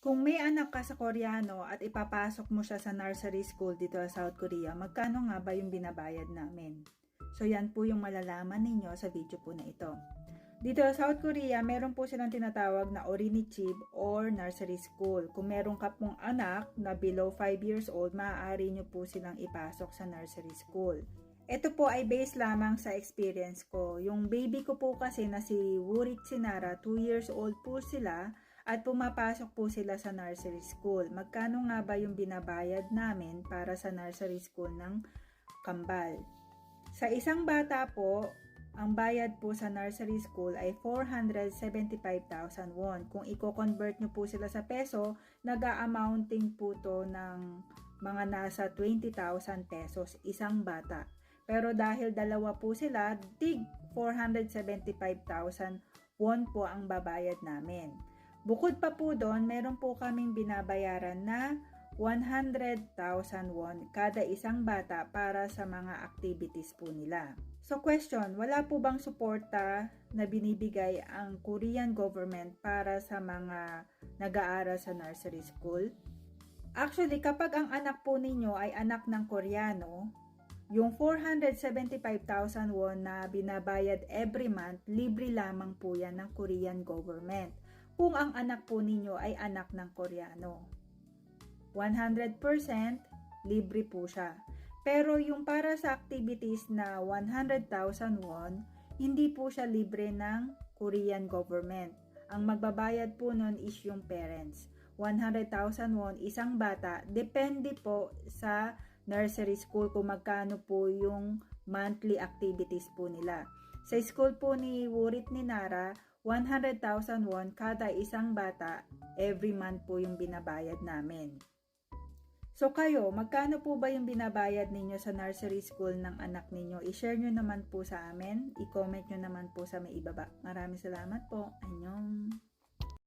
Kung may anak ka sa Koreano at ipapasok mo siya sa nursery school dito sa South Korea, magkano nga ba yung binabayad namin? So yan po yung malalaman ninyo sa video po na ito. Dito sa South Korea, meron po silang tinatawag na Orinichib or nursery school. Kung meron ka pong anak na below 5 years old, maaari nyo po silang ipasok sa nursery school. Ito po ay based lamang sa experience ko. Yung baby ko po kasi na si Wurit Sinara, 2 years old po sila at pumapasok po sila sa nursery school. Magkano nga ba yung binabayad namin para sa nursery school ng Kambal? Sa isang bata po, ang bayad po sa nursery school ay 475,000 won. Kung i-convert nyo po sila sa peso, nag-amounting po to ng mga nasa 20,000 pesos isang bata. Pero dahil dalawa po sila, tig 475,000 won po ang babayad namin. Bukod pa po doon, meron po kaming binabayaran na 100,000 won kada isang bata para sa mga activities po nila. So question, wala po bang suporta na binibigay ang Korean government para sa mga nag-aaral sa nursery school? Actually, kapag ang anak po ninyo ay anak ng Koreano, yung 475,000 won na binabayad every month, libre lamang po yan ng Korean government kung ang anak po ninyo ay anak ng Koreano. 100% libre po siya. Pero yung para sa activities na 100,000 won, hindi po siya libre ng Korean government. Ang magbabayad po nun is yung parents. 100,000 won isang bata, depende po sa nursery school kung magkano po yung monthly activities po nila. Sa school po ni Wurit ni Nara, 100,000 won kada isang bata every month po yung binabayad namin. So kayo, magkano po ba yung binabayad ninyo sa nursery school ng anak ninyo? I-share nyo naman po sa amin. I-comment nyo naman po sa may ibaba. Maraming salamat po. Anyong!